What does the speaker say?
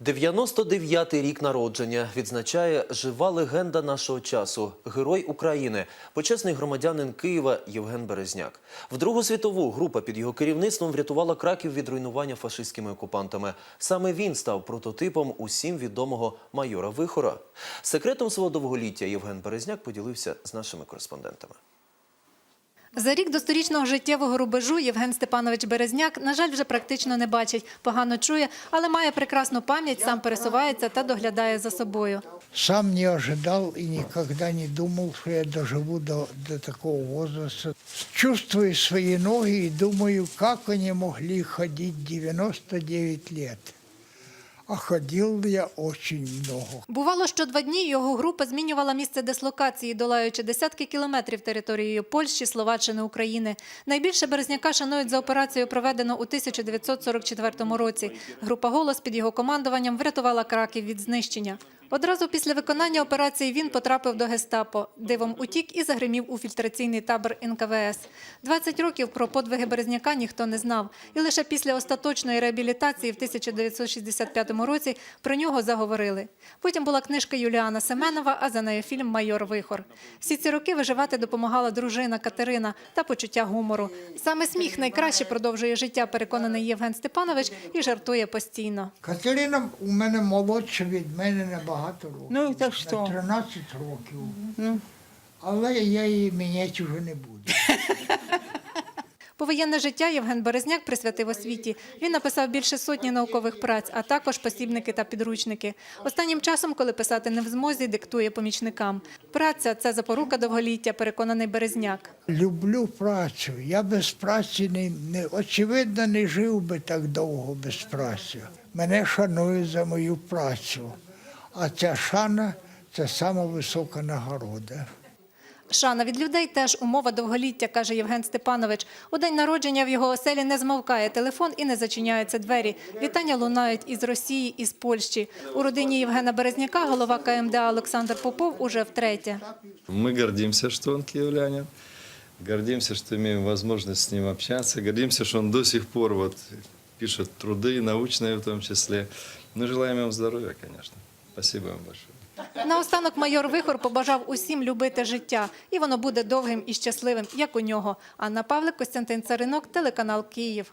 99-й рік народження відзначає жива легенда нашого часу, герой України, почесний громадянин Києва Євген Березняк. В Другу світову група під його керівництвом врятувала Краків від руйнування фашистськими окупантами. Саме він став прототипом усім відомого майора Вихора. Секретом свого довголіття Євген Березняк поділився з нашими кореспондентами. За рік до сторічного життєвого рубежу Євген Степанович Березняк, на жаль, вже практично не бачить, погано чує, але має прекрасну пам'ять, сам пересувається та доглядає за собою. Сам не ожидал и никогда не думал, что я доживу до, до такого возраста. Чувствую свои ноги и думаю, как они могли ходить 99 лет. А ходив я очень много. Бувало, що два дні його група змінювала місце дислокації, долаючи десятки кілометрів територією Польщі, Словаччини, України. Найбільше Березняка шанують за операцію, проведену у 1944 році. Група «Голос» під його командуванням врятувала Краків від знищення. Одразу після виконання операції він потрапив до гестапо, дивом утік і загримів у фільтраційний табор НКВС. 20 років про подвиги Березняка ніхто не знав. І лише після остаточної реабілітації в 1965 році про нього заговорили. Потім була книжка Юліана Семенова, а за нею фільм «Майор Вихор». Всі ці роки виживати допомагала дружина Катерина та почуття гумору. Саме сміх найкраще продовжує життя, переконаний Євген Степанович, і жартує постійно. Катерина у мене молодша від мене набагато років. Ну, так На що? 13 років. Ну. Але я її міняти вже не буду. Повоєнне життя Євген Березняк присвятив освіті. Він написав більше сотні наукових праць, а також посібники та підручники. Останнім часом, коли писати не в змозі, диктує помічникам. Праця це запорука довголіття, переконаний Березняк. Люблю працю. Я без праці не, не очевидно не жив би так довго без праці. Мене шанують за мою працю А ця шана це сама висока нагорода. Шана від людей теж умова довголіття, каже Євген Степанович. У день народження в його оселі не змовкає телефон і не зачиняються двері. Вітання лунають із Росії, із Польщі. У родині Євгена Березняка голова КМДА Олександр Попов уже втретє. Мы гордимся, что он киевлянин, гордимся, что имеем возможность с ним общаться, гордимся, что он до сих пор вот пишет труды, научные в том числе. Ну, желаем ему здоровья, конечно. Спасибо вам большое. Наостанок майор Вихор побажав усім любити життя, і воно буде довгим і щасливим, як у нього. Анна Павлик, Костянтин Царинок, телеканал Київ.